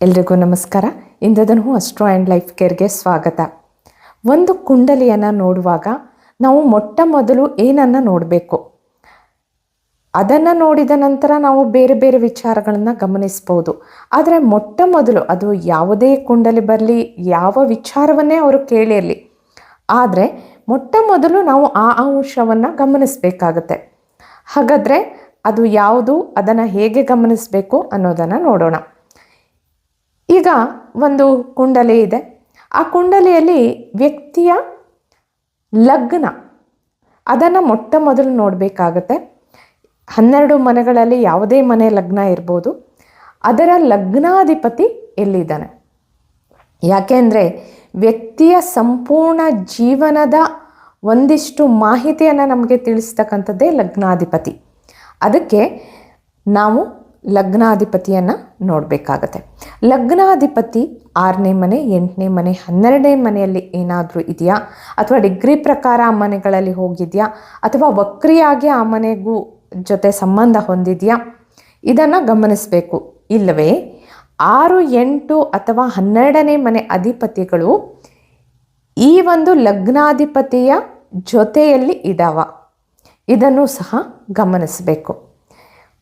ಎಲ್ರಿಗೂ ನಮಸ್ಕಾರ. ಇಂದದನ್ನು ಅಸ್ಟ್ರೋ ಆ್ಯಂಡ್ ಲೈಫ್ ಕೇರ್ಗೆ ಸ್ವಾಗತ. ಒಂದು ಕುಂಡಲಿಯನ್ನು ನೋಡುವಾಗ ನಾವು ಮೊಟ್ಟ ಮೊದಲು ಏನನ್ನು ನೋಡಬೇಕು? ಅದನ್ನು ನೋಡಿದ ನಂತರ ನಾವು ಬೇರೆ ಬೇರೆ ವಿಚಾರಗಳನ್ನು ಗಮನಿಸ್ಬೋದು. ಆದರೆ ಮೊಟ್ಟ ಮೊದಲು ಅದು ಯಾವುದೇ ಕುಂಡಲಿ ಬರಲಿ, ಯಾವ ವಿಚಾರವನ್ನೇ ಅವರು ಕೇಳಿರಲಿ. ಆದರೆ ಮೊಟ್ಟ ಮೊದಲು ನಾವು ಆ ಅಂಶವನ್ನು ಗಮನಿಸಬೇಕಾಗತ್ತೆ. ಹಾಗಾದರೆ ಅದು ಯಾವುದು, ಅದನ್ನು ಹೇಗೆ ಗಮನಿಸಬೇಕು ಅನ್ನೋದನ್ನು ನೋಡೋಣ. ಈಗ ಒಂದು ಕುಂಡಲಿ ಇದೆ. ಆ ಕುಂಡಲಿಯಲ್ಲಿ ವ್ಯಕ್ತಿಯ ಲಗ್ನ, ಅದನ್ನು ಮೊಟ್ಟ ಮೊದಲು ನೋಡಬೇಕಾಗತ್ತೆ. ಹನ್ನೆರಡು ಮನೆಗಳಲ್ಲಿ ಯಾವುದೇ ಮನೆ ಲಗ್ನ ಇರ್ಬೋದು. ಅದರ ಲಗ್ನಾಧಿಪತಿ ಎಲ್ಲಿದ್ದಾನೆ? ಯಾಕೆಂದರೆ ವ್ಯಕ್ತಿಯ ಸಂಪೂರ್ಣ ಜೀವನದ ಒಂದಿಷ್ಟು ಮಾಹಿತಿಯನ್ನು ನಮಗೆ ತಿಳಿಸ್ತಕ್ಕಂಥದ್ದೇ ಲಗ್ನಾಧಿಪತಿ. ಅದಕ್ಕೆ ನಾವು ಲಗ್ನಾಧಿಪತಿಯನ್ನು ನೋಡಬೇಕಾಗತ್ತೆ. ಲಗ್ನಾಧಿಪತಿ ಆರನೇ ಮನೆ, ಎಂಟನೇ ಮನೆ, ಹನ್ನೆರಡನೇ ಮನೆಯಲ್ಲಿ ಏನಾದರೂ ಇದೆಯಾ? ಅಥವಾ ಡಿಗ್ರಿ ಪ್ರಕಾರ ಆ ಮನೆಗಳಲ್ಲಿ ಹೋಗಿದೆಯಾ? ಅಥವಾ ವಕ್ರಿಯಾಗಿ ಆ ಮನೆಗೂ ಜೊತೆ ಸಂಬಂಧ ಹೊಂದಿದೆಯಾ? ಇದನ್ನು ಗಮನಿಸಬೇಕು. ಇಲ್ಲವೇ ಆರು, ಎಂಟು ಅಥವಾ ಹನ್ನೆರಡನೇ ಮನೆ ಅಧಿಪತಿಗಳು ಈ ಒಂದು ಲಗ್ನಾಧಿಪತಿಯ ಜೊತೆಯಲ್ಲಿ ಇದಾವ. ಇದನ್ನು ಸಹ ಗಮನಿಸಬೇಕು.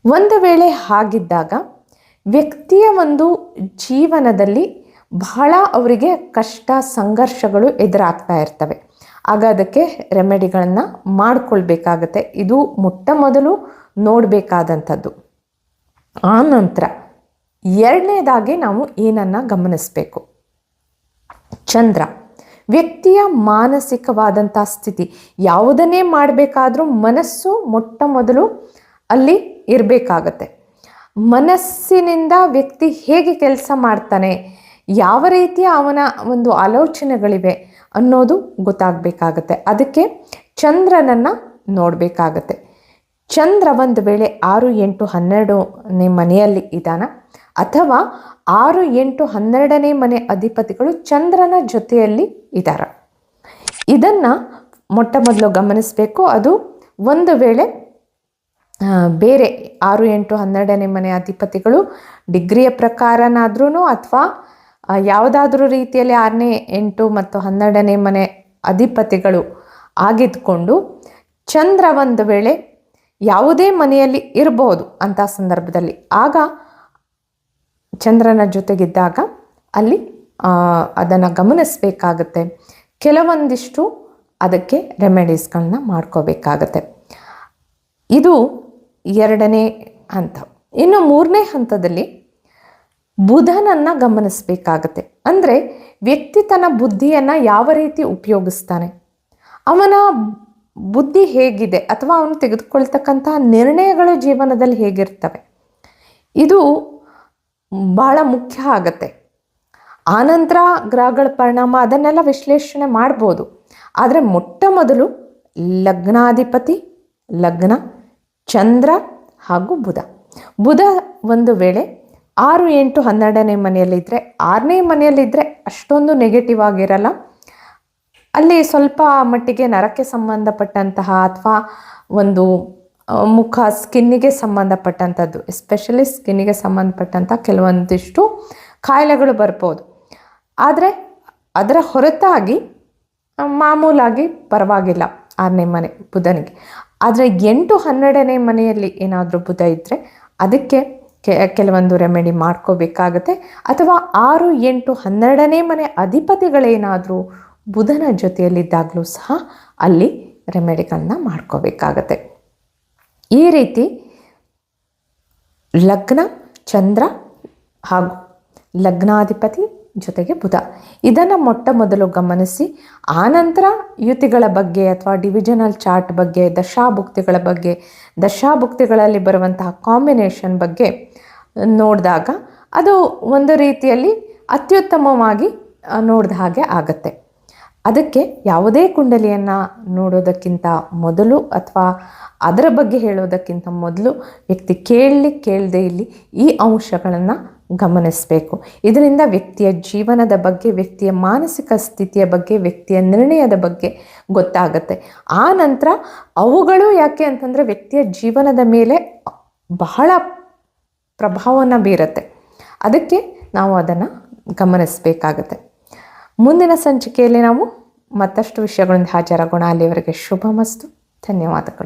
ಒಂದು ವೇಳೆ ಹಾಗಿದ್ದಾಗ ವ್ಯಕ್ತಿಯ ಒಂದು ಜೀವನದಲ್ಲಿ ಬಹಳ ಅವರಿಗೆ ಕಷ್ಟ, ಸಂಘರ್ಷಗಳು ಎದುರಾಗ್ತಾ ಇರ್ತವೆ. ಆಗ ಅದಕ್ಕೆ ರೆಮೆಡಿಗಳನ್ನು ಮಾಡಿಕೊಳ್ಬೇಕಾಗತ್ತೆ. ಇದು ಮೊಟ್ಟ ಮೊದಲು ನೋಡಬೇಕಾದಂಥದ್ದು. ಆ ನಂತರ ಎರಡನೇದಾಗಿ ನಾವು ಏನನ್ನು ಗಮನಿಸಬೇಕು? ಚಂದ್ರ. ವ್ಯಕ್ತಿಯ ಮಾನಸಿಕವಾದಂಥ ಸ್ಥಿತಿ ಯಾವುದನ್ನೇ ಮಾಡಬೇಕಾದ್ರೂ ಮನಸ್ಸು ಮೊಟ್ಟ ಮೊದಲು ಅಲ್ಲಿ ಇರಬೇಕಾಗತ್ತೆ. ಮನಸ್ಸಿನಿಂದ ವ್ಯಕ್ತಿ ಹೇಗೆ ಕೆಲಸ ಮಾಡ್ತಾನೆ, ಯಾವ ರೀತಿಯ ಅವನ ಒಂದು ಆಲೋಚನೆಗಳಿವೆ ಅನ್ನೋದು ಗೊತ್ತಾಗಬೇಕಾಗತ್ತೆ. ಅದಕ್ಕೆ ಚಂದ್ರನನ್ನು ನೋಡಬೇಕಾಗತ್ತೆ. ಚಂದ್ರ ಒಂದು ವೇಳೆ ಆರು ಎಂಟು ಹನ್ನೆರಡನೇ ಮನೆಯಲ್ಲಿ ಇದ್ದಾನ, ಅಥವಾ ಆರು ಎಂಟು ಹನ್ನೆರಡನೇ ಮನೆ ಅಧಿಪತಿಗಳು ಚಂದ್ರನ ಜೊತೆಯಲ್ಲಿ ಇದ್ದಾರೆ. ಇದನ್ನು ಮೊಟ್ಟ ಮೊದಲು ಗಮನಿಸಬೇಕು. ಅದು ಒಂದು ವೇಳೆ ಬೇರೆ ಆರು, ಎಂಟು, ಹನ್ನೆರಡನೇ ಮನೆ ಅಧಿಪತಿಗಳು ಡಿಗ್ರಿಯ ಪ್ರಕಾರನಾದ್ರೂ ಅಥವಾ ಯಾವುದಾದ್ರೂ ರೀತಿಯಲ್ಲಿ ಆರನೇ, ಎಂಟು ಮತ್ತು ಹನ್ನೆರಡನೇ ಮನೆ ಅಧಿಪತಿಗಳು ಆಗಿದ್ಕೊಂಡು ಚಂದ್ರ ಒಂದು ವೇಳೆ ಯಾವುದೇ ಮನೆಯಲ್ಲಿ ಇರಬಹುದು ಅಂತ ಸಂದರ್ಭದಲ್ಲಿ. ಆಗ ಚಂದ್ರನ ಜೊತೆಗಿದ್ದಾಗ ಅಲ್ಲಿ ಅದನ್ನು ಗಮನಿಸಬೇಕಾಗತ್ತೆ. ಕೆಲವೊಂದಿಷ್ಟು ಅದಕ್ಕೆ ರೆಮೆಡೀಸ್ಗಳನ್ನ ಮಾಡ್ಕೋಬೇಕಾಗತ್ತೆ. ಇದು ಎರಡನೇ ಹಂತ. ಇನ್ನು ಮೂರನೇ ಹಂತದಲ್ಲಿ ಬುಧನನ್ನು ಗಮನಿಸಬೇಕಾಗತ್ತೆ. ಅಂದರೆ ವ್ಯಕ್ತಿ ತನ್ನ ಬುದ್ಧಿಯನ್ನು ಯಾವ ರೀತಿ ಉಪಯೋಗಿಸ್ತಾನೆ. ಅವನ ಬುದ್ಧಿ ಹೇಗಿದೆ ಅಥವಾ ಅವನು ತೆಗೆದುಕೊಳ್ತಕ್ಕಂತಹ ನಿರ್ಣಯಗಳು ಜೀವನದಲ್ಲಿ ಹೇಗಿರ್ತವೆ. ಇದು ಬಹಳ ಮುಖ್ಯ ಆಗತ್ತೆ. ಆನಂತರ ಗ್ರಹಗಳ ಪರಿಣಾಮ ಅದನ್ನೆಲ್ಲ ವಿಶ್ಲೇಷಣೆ ಮಾಡ್ಬೋದು. ಆದರೆ ಮೊಟ್ಟ ಮೊದಲು ಲಗ್ನಾಧಿಪತಿ, ಲಗ್ನ ಚಂದ್ರ ಹಾಗೂ ಬುಧ. ಬುಧ ಒಂದು ವೇಳೆ ಆರು ಎಂಟು ಹನ್ನೆರಡನೇ ಮನೆಯಲ್ಲಿದ್ದರೆ ಆರನೇ ಮನೆಯಲ್ಲಿದ್ದರೆ ಅಷ್ಟೊಂದು ನೆಗೆಟಿವ್ ಆಗಿರಲ್ಲ. ಅಲ್ಲಿ ಸ್ವಲ್ಪ ಮಟ್ಟಿಗೆ ನರಕ್ಕೆ ಸಂಬಂಧಪಟ್ಟಂತಹ ಅಥವಾ ಒಂದು ಮುಖ ಸ್ಕಿನ್ನಿಗೆ ಸಂಬಂಧಪಟ್ಟಂಥದ್ದು ಎಸ್ಪೆಷಲಿ ಸ್ಕಿನ್ನಿಗೆ ಸಂಬಂಧಪಟ್ಟಂಥ ಕೆಲವೊಂದಿಷ್ಟು ಕಾಯಿಲೆಗಳು ಬರ್ಬೋದು. ಆದರೆ ಅದರ ಹೊರತಾಗಿ ಮಾಮೂಲಾಗಿ ಪರವಾಗಿಲ್ಲ ಆರನೇ ಮನೆ ಬುಧನಿಗೆ. ಆದರೆ ಎಂಟು ಹನ್ನೆರಡನೇ ಮನೆಯಲ್ಲಿ ಏನಾದರೂ ಬುಧ ಇದ್ದರೆ ಅದಕ್ಕೆ ಕೆಲವೊಂದು ರೆಮೆಡಿ ಮಾಡ್ಕೋಬೇಕಾಗತ್ತೆ. ಅಥವಾ ಆರು, ಎಂಟು, ಹನ್ನೆರಡನೇ ಮನೆ ಅಧಿಪತಿಗಳೇನಾದರೂ ಬುಧನ ಜೊತೆಯಲ್ಲಿದ್ದಾಗಲೂ ಸಹ ಅಲ್ಲಿ ರೆಮೆಡಿಗಳನ್ನ ಮಾಡ್ಕೋಬೇಕಾಗತ್ತೆ. ಈ ರೀತಿ ಲಗ್ನ, ಚಂದ್ರ ಹಾಗೂ ಲಗ್ನಾಧಿಪತಿ ಜೊತೆಗೆ ಬುಧ. ಇದನ್ನು ಮೊಟ್ಟ ಮೊದಲು ಗಮನಿಸಿ. ಆನಂತರ ಯುತಿಗಳ ಬಗ್ಗೆ ಅಥವಾ ಡಿವಿಷನಲ್ ಚಾರ್ಟ್ ಬಗ್ಗೆ, ದಶಾಭುಕ್ತಿಗಳ ಬಗ್ಗೆ, ದಶಾಭುಕ್ತಿಗಳಲ್ಲಿ ಬರುವಂತಹ ಕಾಂಬಿನೇಷನ್ ಬಗ್ಗೆ ನೋಡಿದಾಗ ಅದು ಒಂದು ರೀತಿಯಲ್ಲಿ ಅತ್ಯುತ್ತಮವಾಗಿ ನೋಡಿದ ಹಾಗೆ ಆಗತ್ತೆ. ಅದಕ್ಕೆ ಯಾವುದೇ ಕುಂಡಲಿಯನ್ನು ನೋಡೋದಕ್ಕಿಂತ ಮೊದಲು ಅಥವಾ ಅದರ ಬಗ್ಗೆ ಹೇಳೋದಕ್ಕಿಂತ ಮೊದಲು ವ್ಯಕ್ತಿ ಕೇಳಲಿ ಕೇಳದೆ ಇಲ್ಲಿ ಈ ಅಂಶಗಳನ್ನು ಗಮನಿಸಬೇಕು. ಇದರಿಂದ ವ್ಯಕ್ತಿಯ ಜೀವನದ ಬಗ್ಗೆ, ವ್ಯಕ್ತಿಯ ಮಾನಸಿಕ ಸ್ಥಿತಿಯ ಬಗ್ಗೆ, ವ್ಯಕ್ತಿಯ ನಿರ್ಣಯದ ಬಗ್ಗೆ ಗೊತ್ತಾಗುತ್ತೆ. ಆ ನಂತರ ಅವುಗಳು ಯಾಕೆ ಅಂತಂದರೆ ವ್ಯಕ್ತಿಯ ಜೀವನದ ಮೇಲೆ ಬಹಳ ಪ್ರಭಾವವನ್ನು ಬೀರುತ್ತೆ. ಅದಕ್ಕೆ ನಾವು ಅದನ್ನು ಗಮನಿಸಬೇಕಾಗತ್ತೆ. ಮುಂದಿನ ಸಂಚಿಕೆಯಲ್ಲಿ ನಾವು ಮತ್ತಷ್ಟು ವಿಷಯಗಳಿಂದ ಹಾಜರಾಗೋಣ. ಅಲ್ಲಿವರೆಗೆ ಶುಭ ಮಸ್ತು ಧನ್ಯವಾದಗಳು.